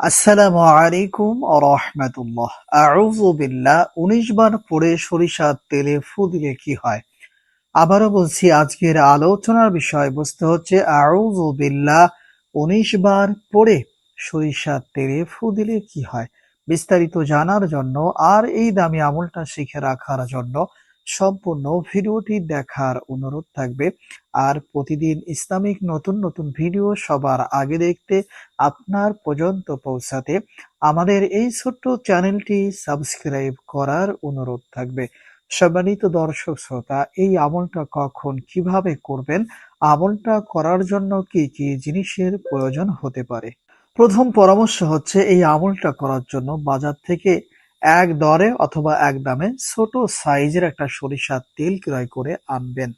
আসসালামু আলাইকুম রহমতুল্লাহ। আউযু বিল্লাহ, উনিশ বার পড়ে সরিষার তেলে ফু দিলে কি হয়? আবারও বলছি, আজকের আলোচনার বিষয়বস্তু হচ্ছে আউজুবিল্লাহ উনিশ বার পড়ে সরিষার তেলে ফু দিলে কি হয়? বিস্তারিত জানার জন্য আর এই দামি আমলটা শিখে রাখার জন্য সম্পূর্ণ ভিডিওটি দেখার অনুরোধ থাকবে। আর প্রতিদিন ইসলামিক নতুন নতুন ভিডিও সবার আগে দেখতে আপনার পর্যন্ত পৌঁছাতে আমাদের এই ছোট্ট চ্যানেলটি সাবস্ক্রাইব করার অনুরোধ থাকবে। সম্মানিত দর্শক শ্রোতা, এই আমলটা কখন কীভাবে করবেন? আমলটা করার জন্য কি কি জিনিসের প্রয়োজন হতে পারে? প্রথম পরামর্শ হচ্ছে এই আমলটা করার জন্য বাজার থেকে এক দরে অথবা এক দামে ছোট সাইজের একটা সরিষার তেল ক্রয় করে আনবেন।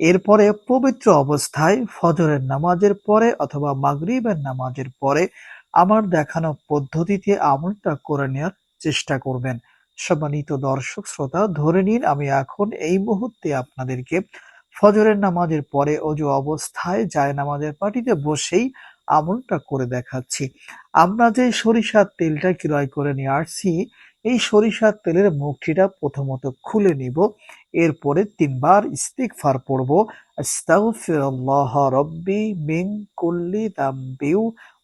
এরপরে পবিত্র অবস্থায় ফজরের নামাজের পরে অথবা মাগরিবের নামাজের পরে আমার দেখানো পদ্ধতিতে আমলটা করে নেওয়ার চেষ্টা করবেন। সম্মানিত দর্শক শ্রোতা, ধরে নিন আমি এখন এই মুহূর্তে আপনাদেরকে ফজরের নামাজের পরে অজু অবস্থায় যায় নামাজের পাটিতে বসেই আমলটা করে দেখাচ্ছি। আমরা যে সরিষার তেলটা ক্রয় করে নিয়ে আসছি এই সরিষার তেলের মুখটিটা প্রথমত খুলে নিব। এরপরে তিনবার ইস্তিগফার পড়ব। আস্তাগফিরুল্লাহ রব্বি মিন কুল্লি দাম্বি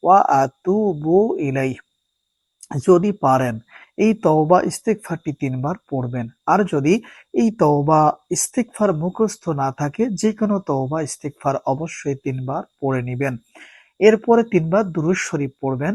ওয়া আতুবু ইলাইহি। যদি পারেন, এই তওবা ইস্তিগফারটি তিনবার পড়বেন। আর যদি এই তওবা ইস্তিগফার মুখস্থ না থাকে যে কোনো তওবা ইস্তিগফার অবশ্যই তিনবার পড়ে নেবেন। এরপরে তিনবার দুরূদ শরীফ পড়বেন।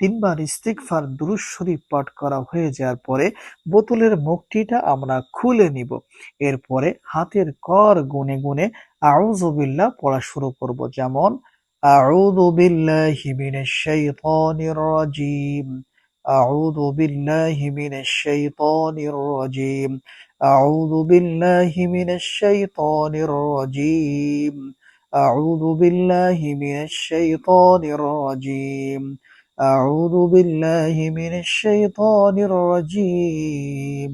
তিনবার ইস্তিগফার দুরূদ শরীফ পাঠ করা হয়ে যাওয়ার পরে বোতলের মুখটিটা আমরা খুলে নিব। এরপরে হাতের কর গুনে গুনে আউযু বিল্লাহ পড়া শুরু করব। যেমন আউযু বিল্লাহি মিনাশ শাইতানির রাজিম আউযু বিল্লাহি মিনাশ শাইতানির রাজিম আউযু বিল্লাহি মিনাশ শাইতানির রাজিম আউযু বিল্লাহি মিনাশ শাইতানির রাজিম। أعوذ بالله من الشيطان الرجيم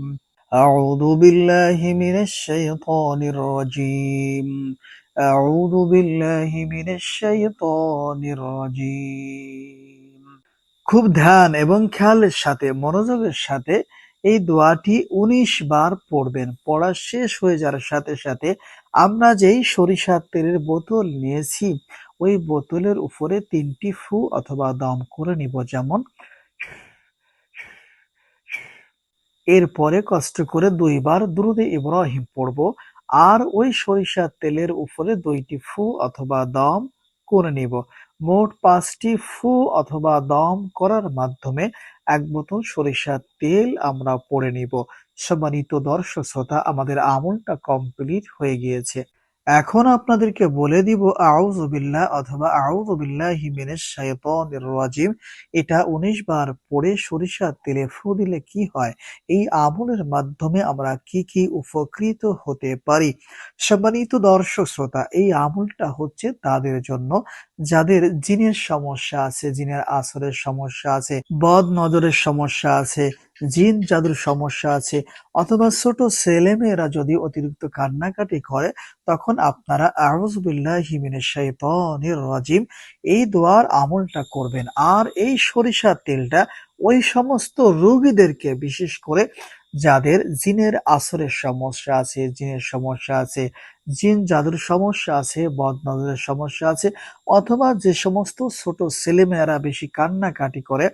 أعوذ بالله من الشيطان الرجيم أعوذ بالله من الشيطان الرجيم খুব ধ্যান এবং খেয়ালের সাথে মনোযোগের সাথে এই দোয়াটি উনিশ বার পড়বেন পড়া শেষ হয়ে যাওয়ার সাথে সাথে আমরা যেই সরিষার তেলের বোতল নিয়েছি ওই বোতলের উপরে তিনটি ফু অথবা দম করে নিব যেমন এরপরে কষ্ট করে দুইবার দুরুদে ইব্রাহিম পড়ব আর ওই সরিষার তেলের উপরে দুইটি ফু অথবা দম করে নিব। মোট পাঁচটি ফু অথবা দম করার মাধ্যমে এক বোতল সরিষার তেল আমরা পড়ে নিব। সম্মানিত দর্শক শ্রোতা, আমাদের আমলটা কমপ্লিট হয়ে গিয়েছে। এখন আপনাদেরকে বলে দিব আউজুবিল্লাহ অথবা, আউযু বিল্লাহি মিনাশ শাইতানির রাজিম এটা ১৯ বার পড়ে সরিষার তেলে ফু দিলে কি হয়? এই আমলের মাধ্যমে আমরা কি কি উপকৃত হতে পারি? সম্মানিত দর্শক, শ্রোতা, এই আমলটা হচ্ছে তাদের জন্য যাদের জিনের সমস্যা আছে, জিনের আসরের সমস্যা আছে, বদ নজরের সমস্যা আছে, জিন জাদুর সমস্যা আছে, অথবা ছোট ছেলেমেয়েরা যদি অতিরিক্ত কান্নাকাটি করে, তখন আপনারা আউযু বিল্লাহি মিনাশ শাইতানির রাজিম, এই দোয়ার আমলটা করবেন। আর এই সরিষার তেলটা ওই সমস্ত রোগীদেরকে বিশেষ করে যাদের জিনের আসরের সমস্যা আছে, জিনের সমস্যা আছে, জিন জাদুর সমস্যা আছে বদনজরের সমস্যা আছে, অথবা যে সমস্ত ছোট ছেলেমেয়েরা বেশি কান্নাকাটি করে,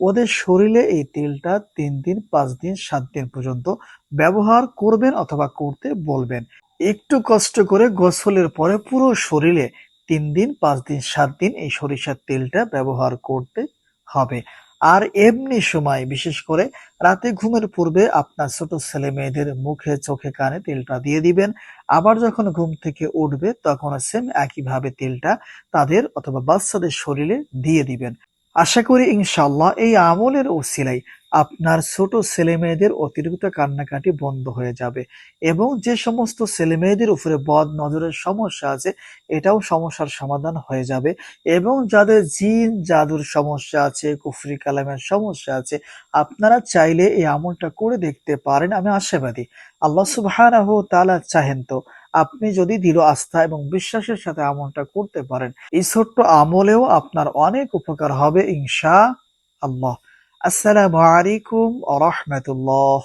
ওদের শরীরে এই তেলটা তিন দিন, পাঁচ দিন, সাত দিন পর্যন্ত ব্যবহার করবেন অথবা করতে বলবেন। একটু কষ্ট করে গোসলের পরে পুরো শরীরে তিন দিন, পাঁচ দিন, সাত দিন এই সরিষার তেলটা ব্যবহার করতে হবে। আর এমনি সময়, বিশেষ করে রাতে ঘুমের পূর্বে আপনার ছোট ছেলে মেয়েদের মুখে, চোখে, কানে তেলটা দিয়ে দিবেন। আবার যখন ঘুম থেকে উঠবে, তখন সেম একইভাবে তেলটা তাদের অথবা বাচ্চাদের শরীরে দিয়ে দিবেন। আশা করি ইনশাল্লাহ এই আমলের ওসিলাই আপনার ছোট ছেলে মেয়েদের অতিরিক্ত কান্নাকাটি বন্ধ হয়ে যাবে এবং যে সমস্ত ছেলে মেয়েদের উপরে বদ নজরের সমস্যা আছে, এটাও সমস্যার সমাধান হয়ে যাবে এবং যাদের জিন জাদুর সমস্যা আছে, কুফরি কালামের সমস্যা আছে, আপনারা চাইলে এই আমলটা করে দেখতে পারেন, আমি আশাবাদী। আল্লাহ সুবহানাহু ওয়া তাআলা চাহেন তো। আপনি যদি দৃঢ় আস্থা এবং বিশ্বাসের সাথে আমলটা করতে পারেন, এই ছোট্ট আমলেও আপনার অনেক উপকার হবে ইনশা আল্লাহ। আসসালামু আলাইকুম আ রাহমাতুল্লাহ।